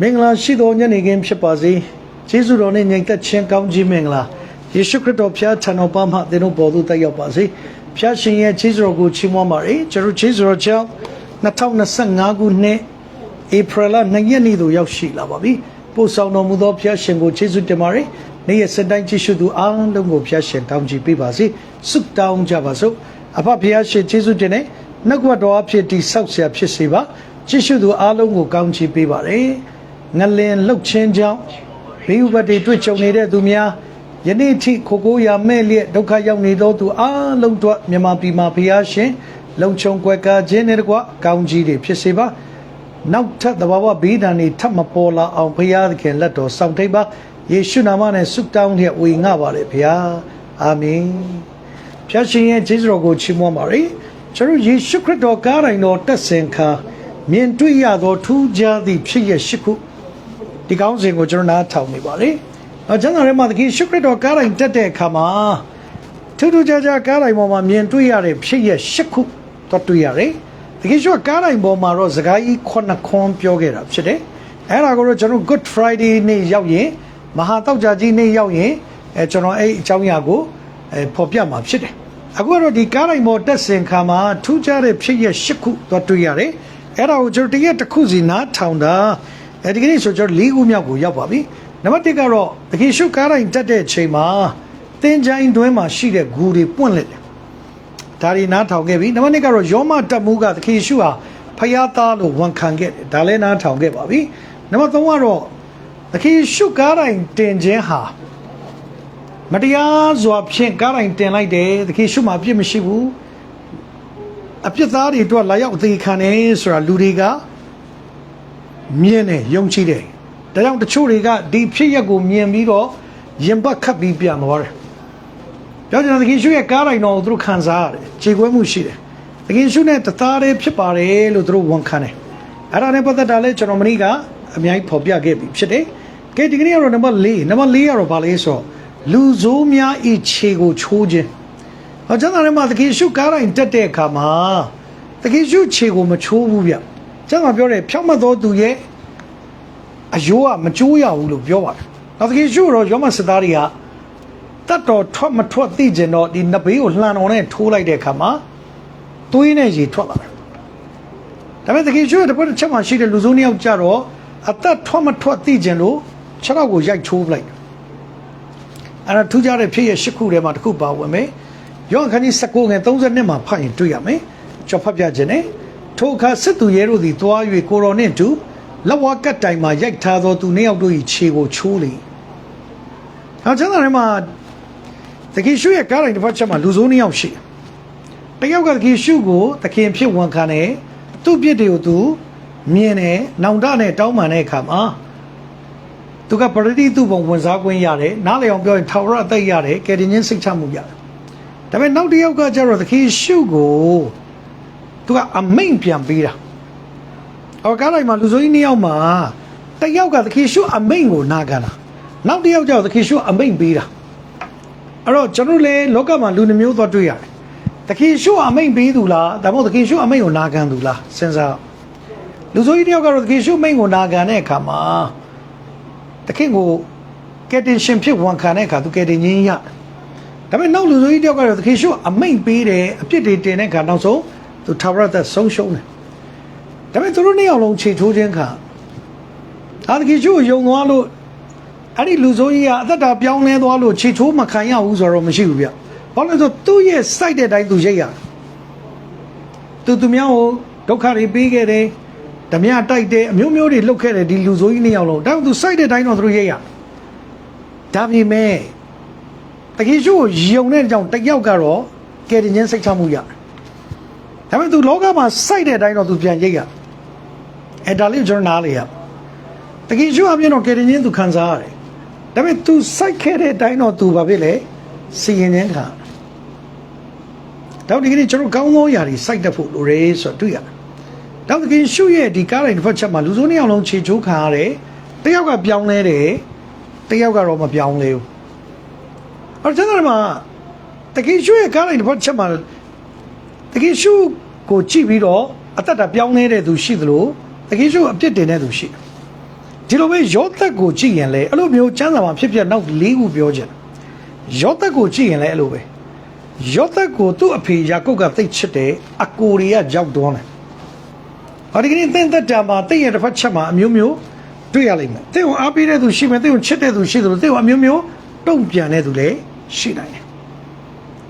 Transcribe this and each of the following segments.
မင်္ဂလာရှိသောညနေခင်းဖြစ်ပါစေ။ယေရှုတော်နှင့်ညီသက်ချင်းကောင်းကြီးမင်္ဂလာ။ယေရှုခရစ်တော်ဖျားထံတော်ပါမှသင်တို့ပေါ်သို့တက်ရောက်ပါစေ။ဖျားရှင်ရဲ့ယေရှုတော်ကိုချီးမွမ်းပါရစေ။ကျွန်တော်ယေရှုတော်ကြောင့်2025ခုနှစ်ဧပြီလ2ရက်နေ့သို့ရောက်ရှိလာပါပြီ။ပို့ဆောင်တော်မူသောဖျားရှင်ကိုယေရှုတင်ပါရစေ။နေ့ရက်စတိုင်းကြည့်ရှုသူအားလုံးကိုဖျားရှင်ကောင်းကြီးပေးပါစေ။ဆုတောင်းကြပါစို့။အဖဖျားရှင်ယေရှုတင်နဲ့နှုတ်ကပတ်တော်အဖြစ်တိဆောက်ဆရာဖြစ်စေပါ။ကြည့်ရှုသူအားလုံးကိုကောင်းချီးပေးပါရစေ။ ငလင်လှုပ်ချင်းကြောင့်ဘေးဥပဒေတွေ့ကြုံနေတဲ့သူများယနေ့ထိခိုကိုရာမဲ့လျက်ဒုက္ခရောက်နေသောသူအားလုံးတို့မြန်မာပြည်မှာဘုရားရှင်လုံခြုံကွယ်ကာခြင်းနဲ့တကွကောင်းကြီးတွေဖြစ်စေပါနောက်ထပ်သဘာဝဘေးဒဏ်တွေထပ်မပေါ်လာအောင်ဘုရားသခင်လက်တော်ဆောင်ထိပ်ပါယေရှုနာမနဲ့ဆုတောင်းလျက်ဝေငှပါလေဘုရားအာမင်ဖျားရှင်ရဲ့ကျေးဇူးတော်ကိုချီးမွမ်းပါရစေကျွန်တော်ယေရှုခရစ်တော်ကားတိုင်းတော်တက်ဆင်ခါမြင်တွေ့ရသောထူးခြားသည့်ဖြစ်ရရှိခု ဒီကောင်းစဉ်ကိုကျွန်တော်နားထောင်နေပါလေ။အဲကျမ်းစာထဲမှာသခင်ရှုခရစ်တော်ကားတိုင်းတက်တဲ့အခါမှာထူးထူးခြားခြားကားတိုင်းပေါ်မှာမြင်တွေ့ရတဲ့ဖြစ်ရရှစ်ခုတော့တွေ့ရတယ်။သခင်ရှုကကားတိုင်းပေါ်မှာတော့စကားကြီးခုနှစ်ခွန်းပြောခဲ့တာဖြစ်တယ်။အဲဒါကိုတော့ကျွန်တော် Good Friday နေ့ရောက်ရင်မဟာတောက်ကြကြီးနေ့ရောက်ရင်အဲကျွန်တော်အဲ့အကြောင်းအရာကိုအဲဖော်ပြမှာဖြစ်တယ်။အခုကတော့ဒီကားတိုင်းပေါ်တက်ဆင်ခါမှာထူးခြားတဲ့ဖြစ်ရရှစ်ခုတော့တွေ့ရတယ်။အဲ့ဒါကိုကျွန်တော်တရက်တစ်ခုစီနားထောင်တာ အဲဒီကနေ့ဆိုကျွန်တော်၄ခုမြောက်ကိုရောက်ပါပြီနံပါတ်1ကတော့တခင်ရှုကားတိုင်းတက်တဲ့ချိန်မှာတင်ချိုင်းတွင်းမှာရှိတဲ့ဂူတွေပွင့်လက်တယ်ဒါတွေနားထောင်ခဲ့ပြီနံပါတ်2ကတော့ယောမတက်မှုကတခင်ရှုဟာဖယားသားလို့ဝန်ခံခဲ့တယ်ဒါလည်းနားထောင်ခဲ့ပါပြီနံပါတ်3ကတော့တခင်ရှုကားတိုင်းတင်ခြင်းဟာမတရားစွာဖြင့်ကားတိုင်းတင်လိုက်တယ်တခင်ရှုမှာအပြစ်မရှိဘူးအပြစ်သားတွေအတွက်လာရောက်အသေးခံတယ်ဆိုတာလူတွေက မြင်တယ်ယုံကြည်တယ်ဒါကြောင့်တချို့တွေကဒီဖြစ်ရက်ကိုမြင်ပြီးတော့ရင်ပတ်ခတ်ပြီးပြန်သွားတယ်ပြောကြတယ်သခင်ရှုရဲ့ကားတိုင်းတော်ကိုသူတို့ခံစားရတယ်ခြေခွဲမှုရှိတယ်သခင်ရှုနဲ့တသားတည်းဖြစ်ပါတယ်လို့သူတို့ဝန်ခံတယ်အဲ့ဒါနဲ့ပတ်သက်တာလဲကျွန်တော်မနေ့ကအများကြီးဖော်ပြခဲ့ပြီဖြစ်တယ်ကဲဒီကနေ့ကတော့နံပါတ်၄နံပါတ်၄ကတော့ဗာလဲဆိုတော့လူဆိုးများဤခြေကိုချိုးခြင်းဟောကျွန်တော်လည်းမသခင်ရှုကားတိုင်းတက်တဲ့အခါမှာသခင်ရှုခြေကိုမချိုးဘူးဗျ ကျွန်တော်ပြောတယ်ဖြောက်မတ်သောသူရဲ့အယိုးကမကျိုးရဘူးလို့ပြောပါတယ်။နောက်တကယ်ရှုတော့ယောမစစ်သားတွေကတတ်တော်ထွက်မထွက်သိကျင်တော့ဒီနဘေးကိုလှန်တော်နဲ့ထိုးလိုက်တဲ့အခါမှာသွေးနဲ့ရေထွက်လာတယ်။ဒါပေမဲ့တကယ်ရှုတဲ့ဘက်တစ်ချက်မှရှိတဲ့လူစုံနှစ်ယောက်ကြတော့အသက်ထွက်မထွက်သိကျင်လို့ခြေထောက်ကိုရိုက်ချိုးပလိုက်တယ်။အဲ့ဒါထူးခြားတဲ့ဖြစ်ရရှစ်ခုထဲမှာတစ်ခုပါဝင်မယ်။ယောဟန်ခန်းကြီး19ငယ်32မှာဖတ်ရင်တွေ့ရမယ်။ကြော်ဖတ်ပြခြင်းနဲ့ ထိုအခါစစ်သူရဲတို့သည်တွား၍ကိုတော်နှင့်တူလက်ဝါးကတ်တိုင်မှာရိုက်ထားသောသူနှစ်ယောက်တို့၏ခြေကိုချိုးလေ။နောက်ကျမ်းစာထဲမှာတခင်ရှုရဲ့ကားတိုင်းတစ်ဖက်ချက်မှာလူဆိုးနှစ်ယောက်ရှိတယ်။တစ်ယောက်ကတခင်ရှုကိုတခင်ဖြစ်ဝန်ခံတယ်။သူ့ပြစ်တွေကိုသူမြင်တယ်။နောင်တနဲ့တောင်းပန်တဲ့အခါမှာသူကပရိသတ်သူ့ဘုံဝင်စားခွင့်ရတယ်။နားလည်အောင်ပြောရင်ထာဝရအသက်ရတယ်။ကယ်တင်ခြင်းစိတ်ချမှုရတယ်။ဒါပေမဲ့နောက်တစ်ယောက်ကကျတော့တခင်ရှုကို သူကအမိန်ပြန်ပေးတာ။အော်ကားလိုက်မှာလူဆိုကြီးနှစ်ယောက်မှာတစ်ယောက်ကသခင်ရှုအမိန်ကိုနာခံတာ။နောက်တစ်ယောက်ကျတော့သခင်ရှုအမိန်ပေးတာ။အဲ့တော့ကျွန်တော်လည်းလောကမှာလူနှမျိုးသွားတွေ့ရတယ်။သခင်ရှုအမိန်ပေးသူလားဒါမှမဟုတ်သခင်ရှုအမိန်ကိုနာခံသူလားစဉ်းစား။လူဆိုကြီးတစ်ယောက်ကတော့သခင်ရှုအမိန်ကိုနာခံတဲ့အခါမှာသခင်ကိုကယ်တင်ရှင်ဖြစ်ဝန်ခံတဲ့အခါသူကယ်တင်ခြင်းရ။ဒါပေမဲ့နောက်လူဆိုကြီးတစ်ယောက်ကတော့သခင်ရှုအမိန်ပေးတယ်အပြစ်တွေတင်တဲ့အခါနောက်ဆုံး သူထာဝရသက်ဆုံးရှုံးတယ်။ဒါပေမဲ့သူတို့နှစ်ယောက်လုံးခြေထိုးခြင်းခါအာသခင်ရှုကိုယုံသွားလို့အဲ့ဒီလူဆိုးကြီးကအသက်တာပြောင်းလဲသွားလို့ခြေထိုးမခံရဘူးဆိုတော့မရှိဘူးဗျ။ဘာလို့လဲဆိုသူ့ရဲ့စိုက်တဲ့အတိုင်းသူရိတ်ရတယ်။သူသူများကိုဒုက္ခတွေပေးခဲ့တယ်။ဓမြတိုက်တယ်အမျိုးမျိုးတွေလှုပ်ခဲ့တယ်ဒီလူဆိုးကြီးနှစ်ယောက်လုံး။ဒါပေမဲ့သူစိုက်တဲ့အတိုင်းတော့သူတို့ရိတ်ရတယ်။ဒါပေမဲ့တခင်ရှုကိုယုံတဲ့ကြောင့်တစ်ယောက်ကတော့ကယ်တင်ခြင်းစိတ်ချမှုရတယ်။ ဒါပေမဲ့သူလောကမှာစိုက်တဲ့အတိုင်းတော့သူပြန်ရိတ်ရ။အဲဒါလေးကိုကျွန်တော်နားလေရ။တကယ်ရှိအမြင်တော့ကယ်တင်ခြင်းသူခံစားရတယ်။ဒါပေမဲ့သူစိုက်ခဲ့တဲ့အတိုင်းတော့သူဘာဖြစ်လဲ။စီရင်ခြင်းခံ။တော့ဒီကနေ့ကျွန်တော်ကောင်းသောຢာတွေစိုက်တတ်ဖို့လိုရဲဆိုတော့တွေ့ရတယ်။တော့တကယ်ရှိရဲ့ဒီကားတိုင်းတစ်ဖက်ချက်မှာလူစုံနှစ်ယောက်လုံးခြေချိုးခံရတယ်။တစ်ယောက်ကပြောင်းလဲတယ်။တစ်ယောက်ကတော့မပြောင်းလဲဘူး။အဲ့ဒါမှတကယ်ရှိရဲ့ကားတိုင်းတစ်ဖက်ချက်မှာ တကယ်ရှိကိုကြည့်ပြီးတော့အသက်တာပြောင်းနေတဲ့သူရှိသလိုတကယ်ရှိအပြစ်တင်တဲ့သူရှိတယ်။ဒီလိုပဲယောသက်ကိုကြည့်ရင်လေအဲ့လိုမျိုးကျမ်းစာမှာဖြစ်ဖြစ်နောက်၄ခုပြောချင်တယ်ယောသက်ကိုကြည့်ရင်လည်းအဲ့လိုပဲယောသက်ကိုသူ့အဖေယာကုပ်ကသိတ်ချစ်တယ်အကိုရီကကြောက်တွန်းတယ်ဟောဒီကနေ့သင်သက်တာမှာသိရဲ့တစ်ဖက်ချက်မှာအမျိုးမျိုးတွေ့ရလိမ့်မယ်သင်ကိုအားပေးတဲ့သူရှိမယ်သင်ကိုချစ်တဲ့သူရှိသလိုသင်ကိုအမျိုးမျိုးတုံ့ပြန်တဲ့သူလည်းရှိနိုင်တယ်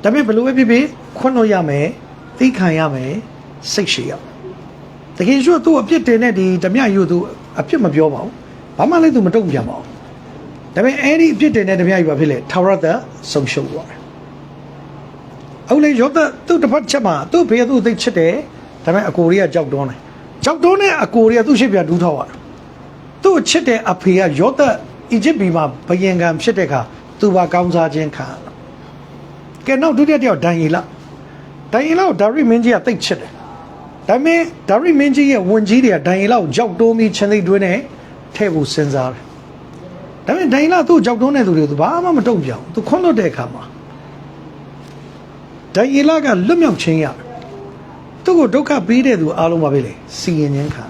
ဒါပေမဲ့ဘယ်လိုပဲဖြစ်ဖြစ်ခွင့်လို့ရမယ် သိခံရမယ်စိတ်ရှိရမယ်တကယ်ဆိုသူ့အပြစ်တင်တဲ့ဒီဓမြယူသူအပြစ်မပြောပါဘူးဘာမှလည်းသူမတုံ့ပြန်ပါဘူးဒါပေမဲ့အဲ့ဒီအပြစ်တင်တဲ့ဓမြယူဘာဖြစ်လဲထာဝရတဆုံးရှုံးသွားတယ်အခုလေယောသသူ့တစ်ဖက်ချက်မှာသူ့ဖေသူ့သိချစ်တယ်ဒါပေမဲ့အကိုရီကကြောက်တွန်းတယ်ကြောက်တွန်းတဲ့အကိုရီကသူ့ရှိပြဒူးထောက်ရတယ်သူ့ချစ်တဲ့အဖေကယောသအီဂျစ်ပြည်မှာဘယင်ကံဖြစ်တဲ့အခါသူပါကောင်းစားခြင်းခံရတယ်ကဲနောက်ဒုတိယတစ်ယောက်ဒန်ယေလ ဒန်ယေလကိုဒါရိမင်းကြီးကသိချစ်တယ်ဒါပေမဲ့ဒါရိမင်းကြီးရဲ့ဝန်ကြီးတွေကဒန်ယေလကိုကြောက်တွန်းပြီးချင်းသိတွင်းနဲ့ထဲ့ဖို့စဉ်းစားတယ်ဒါပေမဲ့ဒန်ယေလသူ့ကြောက်တွန်းတဲ့သူတွေကိုသူဘာမှမတုံ့ပြန်ဘူးသူခွန်းလွတ်တဲ့အခါမှာဒန်ယေလကလွတ်မြောက်ခြင်းရတယ်သူ့ကိုဒုက္ခပေးတဲ့သူအားလုံးပါပဲလေစီရင်ခြင်းခံ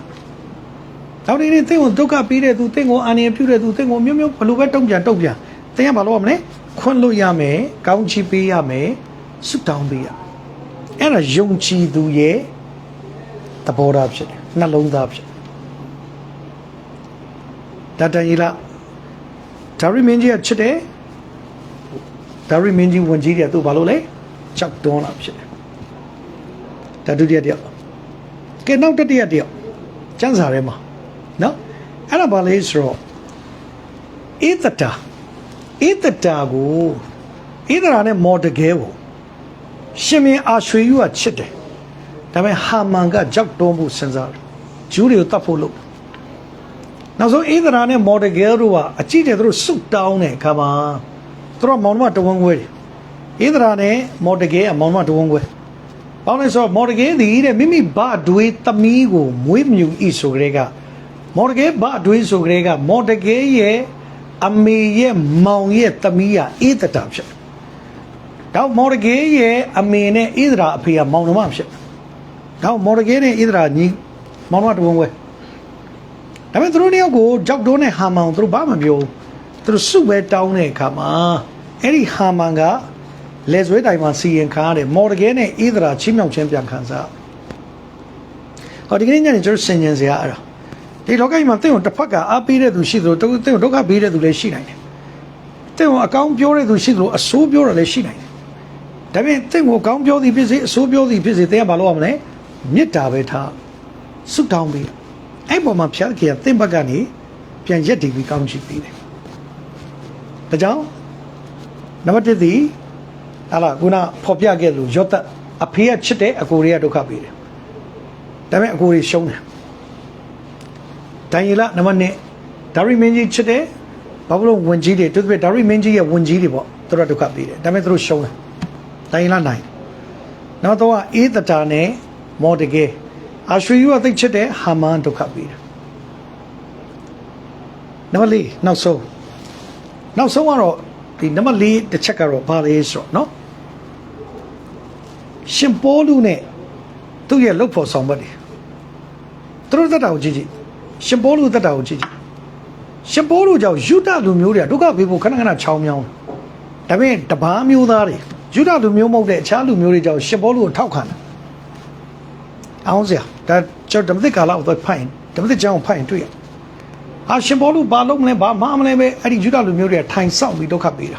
နောက်ဒီနေ့သင်ကိုဒုက္ခပေးတဲ့သူသင်ကိုအာဏာပြုတဲ့သူသင်ကိုမျိုးမျိုးဘလို့ပဲတုံ့ပြန်တုံ့ပြန်သင်ကဘာလုပ်ရမလဲခွန်းလွတ်ရမယ်ကောင်းချီးပေးရမယ်ဆုတောင်းပေးရ အဲ့ဒါယုံကြည်သူရဲ့သဘောထားဖြစ်တယ်နှလုံးသားဖြစ်တယ်ဒါတန်ကြီးလားဒါရီမင်းကြီးကချစ်တယ်ဒါရီမင်းကြီးဝန်ကြီးတွေကသူ့ဘာလို့လဲကြောက်တွန်းလာဖြစ်တယ်ဒါဒုတိယတစ်ယောက်ကဲနောက်တတိယတစ်ယောက်ကျန်းစာထဲမှာနော်အဲ့ဒါဘာလဲဆိုတော့ဧတတာဧတတာကိုဧတရာနဲ့မော်တကဲကို ရှင်မင်းအာရွှေယူကချစ်တယ်ဒါပေမဲ့ဟာမန်ကကြောက်တွန်းမှုစဉ်းစားတယ်ဂျူးတွေကိုတတ်ဖို့လုပ်နောက်ဆုံးဧတရာနဲ့မော်တကဲတို့ကအကြည့်တယ်သူတို့စုတောင်းတဲ့အခါမှာသူတို့မောင်နှမတဝန်းခွဲတယ်ဧတရာနဲ့မော်တကဲကမောင်နှမတဝန်းခွဲပေါင်းလဲဆိုတော့မော်တကဲဒီတဲ့မိမိဘအတွေးသမီးကိုမွေးမြူဤဆိုကြတဲ့ကမော်တကဲဘအတွေးဆိုကြတဲ့ကမော်တကဲရဲ့အမေရဲ့မောင်ရဲ့သမီးကဧတတာဖြစ်တယ် တော့မော်တကဲရဲ့အမေနဲ့ဣသရာအဖေကမောင်နှမဖြစ်တယ်တော့မော်တကဲနဲ့ဣသရာညီမောင်နှမတဝန်းခွဲဒါပေမဲ့သူတို့နှစ်ယောက်ကိုကြောက်တိုးနဲ့ဟာမန်ကိုသူတို့ဘာမှမပြောဘူးသူတို့စုပဲတောင်းတဲ့အခါမှာအဲ့ဒီဟာမန်ကလက်ဆွဲတိုင်မှာစီရင်ခါရတယ်မော်တကဲနဲ့ဣသရာချင်းမြောက်ချင်းပြန်ခံစားဟောဒီကနေ့ညနေကျွန်တော်ဆင်ញင်စရာအဲ့ဒါဒီလောကကြီးမှာတင့်ကိုတစ်ဖက်ကအားပေးတဲ့သူရှိသလိုတင့်ကိုဒုက္ခပေးတဲ့သူလည်းရှိနိုင်တယ်တင့်ကိုအကောင်းပြောတဲ့သူရှိသလိုအဆိုးပြောတာလည်းရှိနိုင်တယ် ဒါပေမဲ့တင့်ကိုအကောင်းပြောသည်ဖြစ်စေအဆိုးပြောသည်ဖြစ်စေတဲ့ကဘာလို့ရမလဲမေတ္တာပဲထားဆုတောင်းပေးအဲ့ပေါ်မှာဖျားခင်ကတင့်ဘက်ကနေပြန်ရက်တည်ပြီးကောင်းချီးပေးတယ်ဒါကြောင့်နံပါတ်1သည်ဟာလာခုနဖော်ပြခဲ့လို့ရော့သက်အဖေကချစ်တဲ့အကိုတွေကဒုက္ခပေးတယ်ဒါပေမဲ့အကိုတွေရှုံးတယ်ဒိုင်ယေလနံပါတ်1ဒါရီမင်းကြီးချစ်တယ်ဘာလို့ဝင်ကြီးတွေသူတို့ဒါရီမင်းကြီးရဲ့ဝင်ကြီးတွေပေါ့သူတို့ဒုက္ခပေးတယ်ဒါပေမဲ့သူတို့ရှုံးတယ် ဒိုင်ယေလနိုင်နောက်တော့အေးတတာနဲ့မော်တကယ်အာရွှေယူကသိချစ်တဲ့ဟာမန်ဒုက္ခပေးတယ်နံပါတ်၄နောက်ဆုံးနောက်ဆုံးကတော့ဒီနံပါတ်၄တစ်ချက်ကတော့ဘာလဲဆိုတော့เนาะရှင်ပေါလုနဲ့သူ့ရဲ့လုပ်ဖို့ဆောင်ဘက်တွေသူတို့သက်တာကိုကြည့်ကြည့်ရှင်ပေါလုသက်တာကိုကြည့်ကြည့်ရှင်ပေါလုကြောင့်ယူဒလူမျိုးတွေကဒုက္ခပေးဖို့ခဏခဏချောင်းမြောင်းဒါပေမဲ့တပားမျိုးသားတွေ ယူဒလူမျိုးမဟုတ်တဲ့အခြားလူမျိုးတွေကြောင့်ရှင်ပေါလုကိုထောက်ခံတယ်အောင်စရာဒါကျွန်တော်ဓမ္မသစ်ကာလကိုတော့ဖိုင်ဓမ္မသစ်ကျောင်းကိုဖိုင်တွေ့ရအာရှင်ပေါလုဘာလုပ်မလဲဘာမှမလဲပဲအဲ့ဒီယူဒလူမျိုးတွေကထိုင်ဆောင်ပြီးဒုက္ခပေးတာ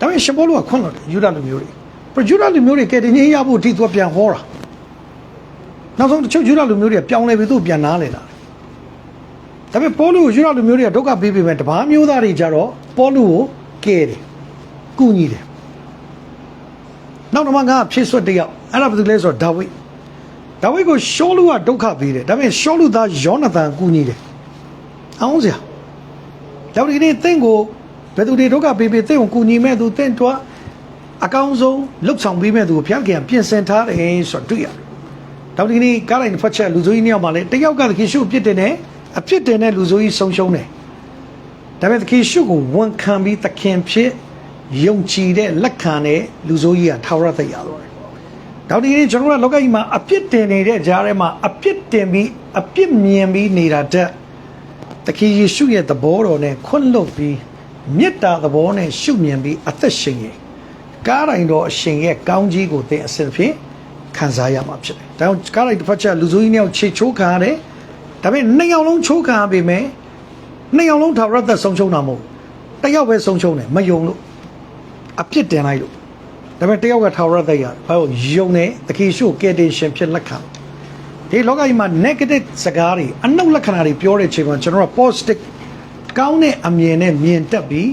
ဒါပေမဲ့ရှင်ပေါလုကခွန့်လို့တယ်ယူဒလူမျိုးတွေပရယူဒလူမျိုးတွေကဲတင်ကြီးရဖို့အထိသူကပြန်ဟောတာနောက်ဆုံးတချို့ယူဒလူမျိုးတွေကပြောင်းလဲပြီးသူ့ပြန်နားလေလာတယ်ဒါပေမဲ့ပေါလုကိုယူဒလူမျိုးတွေကဒုက္ခပေးပေမဲ့တပားမျိုးသားတွေကြတော့ပေါလုကိုကဲတယ်ကုညီတယ် နောက်တော့ငါဖြစ်ဆွတ်တယောက်အဲ့ဒါဘာလို့လဲဆိုတော့ဒါဝိဒ်ဒါဝိဒ်ကိုရှောလူကဒုက္ခပေးတယ်ဒါပေမဲ့ရှောလူသားယောနသန်ကူညီတယ်အောင်စရာဒါဝိဒ်ကနေ့တင့်ကိုဘယ်သူတွေဒုက္ခပေးပေးတင့်ကိုကူညီမဲ့သူတင့်တော့အကောင်းဆုံးလှုပ်ဆောင်ပေးမဲ့သူကိုဘုရားခင်ပြင်ဆင်ထားတယ်ဆိုတော့တွေ့ရတယ်ဒါဝိဒ်ကနေ့ကားလိုက်တစ်ဖက်ချက်လူဆိုးကြီးနှစ်ယောက်မှလည်းတယောက်ကသခင်ရှုအပြစ်တင်တယ်အပြစ်တင်တဲ့လူဆိုးကြီးဆုံးရှုံးတယ်ဒါပေမဲ့သခင်ရှုကိုဝန်ခံပြီးသခင်ဖြစ် ယုံကြည်တဲ့လက်ခံတဲ့လူဆိုးကြီးကထာဝရသက်ရတော့တယ်။ဒါဒီနေ့ကျွန်တော်တို့ကလောကကြီးမှာအပြစ်တင်နေတဲ့ကြားထဲမှာအပြစ်တင်ပြီးအပြစ်မြင်ပြီးနေတာတက်သသခင်ယေရှုရဲ့သဘောတော်နဲ့ခွင့်လွတ်ပြီးမေတ္တာသဘောနဲ့ရှုမြင်ပြီးအသက်ရှင်ရင်ကားတိုင်းတော်အရှင်ရဲ့ကောင်းကြီးကိုသင်အစဉ်ဖြင့်ခံစားရမှာဖြစ်တယ်။ဒါကြောင့်ကားတိုင်းတစ်ဖက်ချက်လူစုကြီးနှစ်ယောက်ခြေချိုးခံရတယ်။ဒါပေမဲ့နှစ်ယောက်လုံးချိုးခံရပေမဲ့နှစ်ယောက်လုံးထာဝရသက်ဆုံးရှုံးတာမဟုတ်ဘူး။တစ်ယောက်ပဲဆုံးရှုံးတယ်မယုံလို့ အပြစ်တင်လိုက်လို့ဒါပေမဲ့တစ်ယောက်ကထာဝရသက်ရတယ်။ဘာလို့ယုံတယ်သခင်ယေရှုကိုကယ်တင်ရှင်ဖြစ်လက်ခံတယ်ဒီလောကကြီးမှာ negative စကားတွေအနှုတ်လက္ခဏာတွေပြောတဲ့အချိန်မှာကျွန်တော်က positive ကောင်းတဲ့အမြင်နဲ့မြင်တက်ပြီး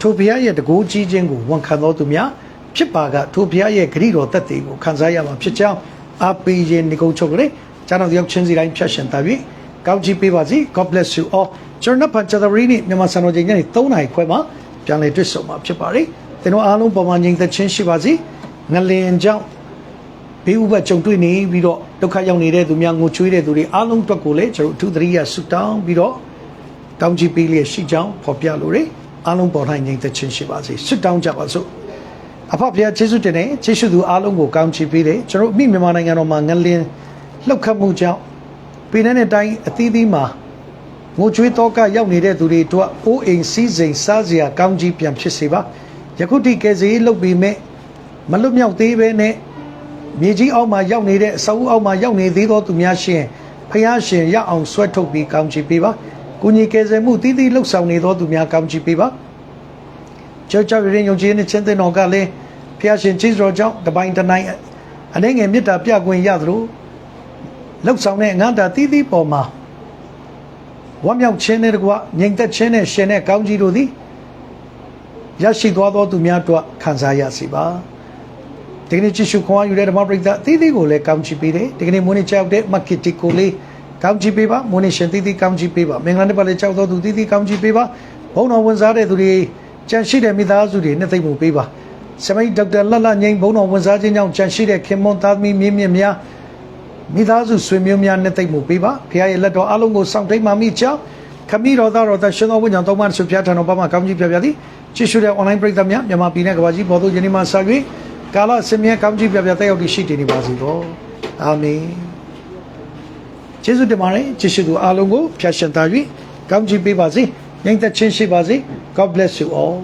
ထိုဘုရားရဲ့တကူကြီးခြင်းကိုဝန်ခံတော်သူများဖြစ်ပါကထိုဘုရားရဲ့ဂရုတော်သက်သေကိုခံစားရမှာဖြစ်ကြောင်းအားပေးခြင်းဒီကုန်းချုပ်ကလေးကျွန်တော်တယောက်ချင်းစီတိုင်းဖြတ်ရှင်တာပြီးကောင်းချီးပေးပါစေ God bless you all ကျွန်တော်ဖန်ချတဲ့ရီนี่မြန်မာစံတော်ချိန်ညနေ3နာရီခွဲမှာပြန်လည်တွေ့ဆုံမှာဖြစ်ပါတယ် သင်တို့အားလုံးပုံမှန်ငြိမ်သက်ခြင်းရှိပါစေငလင်ကြောင့်ဘေးဥပတ်ကြုံတွေ့နေပြီးတော့ဒုက္ခရောက်နေတဲ့သူများငိုချွေးတဲ့သူတွေအားလုံးအတွက်ကိုလည်းကျွန်တော်တို့အထူးသတိရဆုတောင်းပြီးတော့တောင်းကြည့်ပေးလျက်ရှိကြောင်းဖော်ပြလိုတယ်အားလုံးပေါ်တိုင်းငြိမ်သက်ခြင်းရှိပါစေဆုတောင်းကြပါစို့အဖဖျားယေရှုတင်တဲ့ယေရှုသူအားလုံးကိုကောင်းချီးပေးတယ်ကျွန်တော်တို့အမိမြန်မာနိုင်ငံတော်မှာငလင်းလှုပ်ခတ်မှုကြောင့်ပြည်내နဲ့တိုင်းအသီးသီးမှာငိုချွေးတော့ကရောက်နေတဲ့သူတွေအတွက်အိုးအိမ်စီးစိမ်စားစရာကောင်းကြီးပြန်ဖြစ်စေပါ ယခုထိကယ်ဆယ်ရေးလုပ်ပြီးမဲ့မလွတ်မြောက်သေးပဲနဲ့မြေကြီးအောက်မှာရောက်နေတဲ့အစာအုပ်အောက်မှာရောက်နေသေးသောသူများရှင်ဖျားရှင်ရအောင်ဆွဲထုတ်ပြီးကောင်းချီးပေးပါကုညီကယ်ဆယ်မှုတည်တည်လှုပ်ဆောင်နေသောသူများကောင်းချီးပေးပါကြောက်ကြောက်ရင်ယုံကြည်နေခြင်းတဲ့တော်ကလည်းဖျားရှင်ကြီးစွာကြောင့်တပိုင်းတနိုင်အနေငယ်မေတ္တာပြခွင့်ရသလိုလှုပ်ဆောင်တဲ့ငန်းတာတည်တည်ပေါ်မှာဝမ်းမြောက်ခြင်းနဲ့တကွငြိမ်သက်ခြင်းနဲ့ရှင်တဲ့ကောင်းကြီးတို့သည် ရရှိသွားသောသူများတို့ခံစားရစေပါဒီကနေ့ကြည့်ရှုခွန်အားယူတဲ့ဓမ္မပရိသတ်အသီးသီးကိုလည်းကောင်းချီးပေးတယ်ဒီကနေ့မွေးနေ့ကြောက်တဲ့မက်ကစ်တီကိုလေးကောင်းချီးပေးပါမွေးနေ့ရှင်သီးသီးကောင်းချီးပေးပါမင်္ဂလာနေ့ပါလေကြောက်တော်သူသီးသီးကောင်းချီးပေးပါဘုန်းတော်ဝင်စားတဲ့သူတွေကြံရှိတဲ့မိသားစုတွေနှစ်သိမ့်မှုပေးပါဆမိတ်ဒေါက်တာလတ်လတ်ငိမ့်ဘုန်းတော်ဝင်စားခြင်းကြောင့်ကြံရှိတဲ့ခင်မွန်သားသမီးမြင့်မြင့်များမိသားစုဆွေမျိုးများနှစ်သိမ့်မှုပေးပါဖခင်ရဲ့လက်တော်အလုံးကိုစောင့်ထိန်မှမိကြောင်းခမီတော်သားတော်သရှင်တော်ဝိညာဉ်တော်မှဆုဖျားထံတော်ဘာမှကောင်းကြီးပြပြသည် ကြည့်ရှုတဲ့ online ပရိသတ်များမြန်မာပြည်နဲ့ကမ္ဘာကြီးပေါ်သို့ယနေ့မှစ၍ကာလစင်မြဲကောင်းကြီးပြပြတက်ရောက်တည်ရှိတည်နေပါစေတော့အာမင်ကျေးဇူးတင်ပါတယ်ကျေးဇူးသူအားလုံးကိုဖျားရှင်သား၍ကောင်းကြီးပေးပါစေညင်သက်ချင်းရှိပါစေ God bless you all